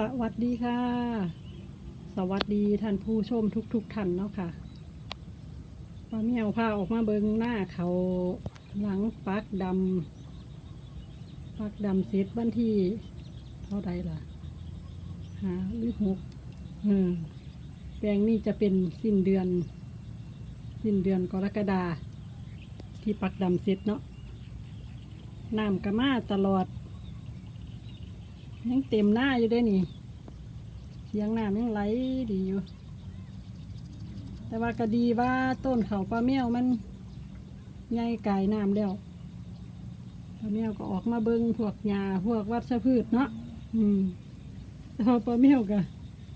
สวัสดีค่ะ สวัสดีท่านผู้ชมทุกๆท่านเนาะค่ะป้าเมียวพาออกมาเบิงหน้าเขาหลังปักดำปักดำเสร็จวันที่เท่าใดล่ะหาหรือหกเออแปลงนี้จะเป็นสิ้นเดือน สิ้นเดือนกรกฎาที่ปักดำเสร็จเนาะน้ำกระมาตลอด ยังเต็มหน้าอยู่เด้นี่เสียงน้ำยังไหลดีอยู่ แต่ว่าก็ดีว่าต้นเขาปลาเมียวมันใหญ่ไก่น้ำแล้วปลาเมียวก็ออกมาเบิงพวกหญ้าพวกวัชพืชเนาะอืมแต่พอปลาเมียวก็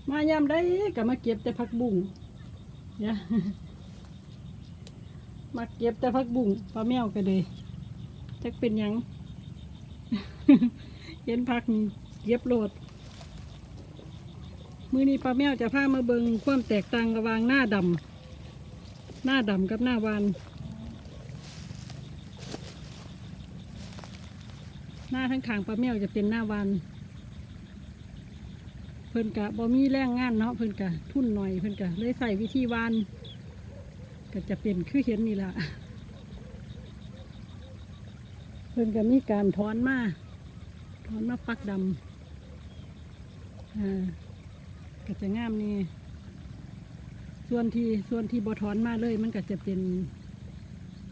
มายามได้ก็มาเก็บแต่ผักบุ้งเนี่ยมาเก็บแต่ผักบุ้งปลาเมียวก็เลยจักเป็นยัง เห็นผักนี่ เก็บโหลด มือนี้ปลาแมวจะพามาเบิงความแตกต่างระหว่างหน้าดำหน้าดำกับหน้าวานหน้าทั้งขางปลาแมวจะเป็นหน้าวานเพิ่นกะบ่มีแรงงานเนาะเพิ่นกะทุ่นหน่อยเพิ่นกะเลยใส่วิธีวานก็จะเป็นคือเห็นนี่ละเพิ่นก็มีการถอนมาถอนมาปักดำ อ่าก็จะงามนี่ ส่วนที่ส่วนที่บอถอนมาเลย มันก็จะเป็น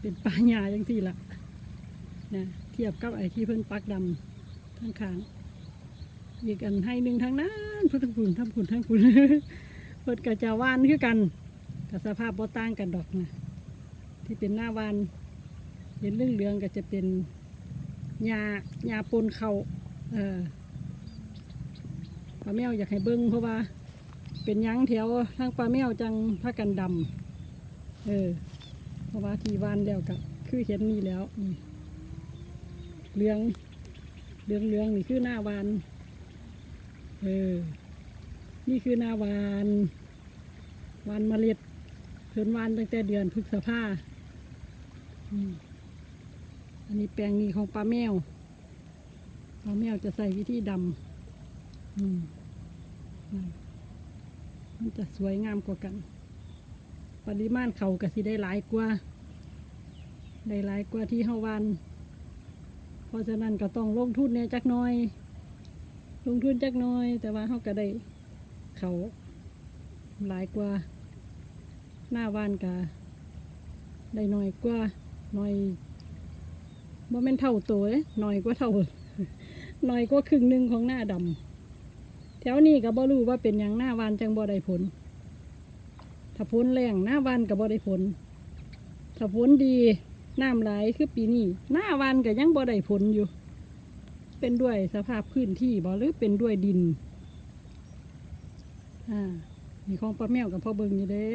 เป็นปลาหญ้าอย่างที่ละนะเทียบกับไอ้ที่เพิ่นปักดำทั้งขางอีกอันให้หนึ่งทางนั้นเพิ่นทั้งผุนทั้งผุนทั้งผุนเพิ่นก็จะวานคือกันกับสภาพบ่ต่างกันดอกนะที่เป็นหน้าวานเห็นเรื่องเหลืองก็จะเป็นหญ้าหญ้าปนเขาเออาแมวอยากให้เบิ้งเพราะว่า เป็นยังแถวทางปลาแมวจังพากันดำเออ เพราะว่าทีวานแล้วกับคือเห็นนี่แล้วนี่เหลืองเหลืองเหลืองนี่คือหน้าวานเออ นี่คือหน้าวานวานเมล็ดเพิ่นวานตั้งแต่เดือนพฤษภาอันนี้แปลงนี้ของปลาแมวปลาแมวจะใส่วิธีดำอืม มันจะสวยงามกว่ากัน ปริมาณเขาก็สิได้หลายกว่า ได้หลายกว่าที่เฮาวัน เพราะฉะนั้นก็ต้องลงทุนเนี่ยจักน้อย ลงทุนจักน้อย แต่ว่าเฮาก็ได้เขาหลายกว่า หน้าวานก็ได้น้อยกว่าน้อยบ่แม่นเท่าตัวเด้น้อยกว่าเท่าน้อยกว่าครึ่งหนึ่งของหน้าดำ แถวนี้ก็บ่รู้ว่าเป็นอย่างหน้าวานจังบ่ได้ผล ถ้าฝนแรงหน้าวานก็บ่ได้ผล ถ้าฝนดีน้ำไหลคือปีนี้หน้าวานก็ยังบ่ได้ผลอยู่ เป็นด้วยสภาพพื้นที่บ่หรือเป็นด้วยดิน อ่ามีของปลาแมวกับพ่อเบิงอยู่เด้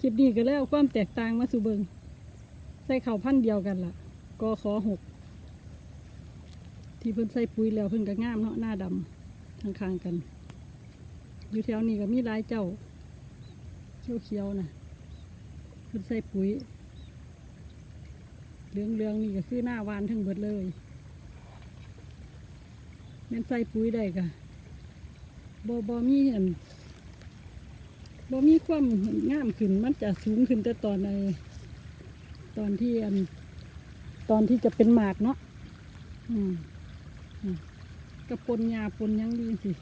คลิปนี้ก็แล้วความแตกต่างมาสู่เบิง ใส่เข้าพันเดียวกันล่ะก็ขอหก ที่เพิ่นใส่ปุ๋ยแล้วเพิ่นก็งามเนาะหน้าดำทางคางกัน อยู่แถวนี้ก็มีหลายเจ้าเขียวๆนะเพิ่นใส่ปุ๋ยเหลืองๆนี่ก็คือหน้าวานทั้งหมดเลยแม่นใส่ปุ๋ยได้ก็บ่บ่มีอันบ่มีความงามขึ้นมันจะสูงขึ้นแต่ตอนในตอนที่อันตอนที่จะเป็นหมากเนาะอืม กระปนยาปนยังดีสิ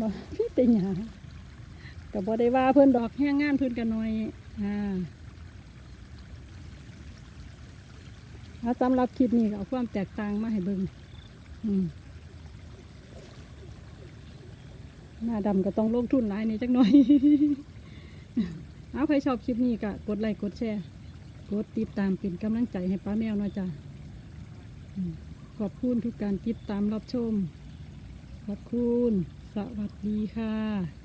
มาพี่แต่หยากับ่ได้ว่าเพื่อนดอกแห้งงานเพื่อนกันหน่อยอ่าเอาสำหรับคลิปนี้ก็เอาความแตกต่างมาให้เบิ่งหน้าดำก็ต้องลงทุนหลายนี่จักหน่อยเอาใครชอบคลิปนี้ก็กดไลค์กดแชร์ กดติดตามเป็นกำลังใจให้ป้าแมวหน่อยจ้ะ ขอบคุณทุกการติดตามรับชม ขอบคุณ สวัสดีค่ะ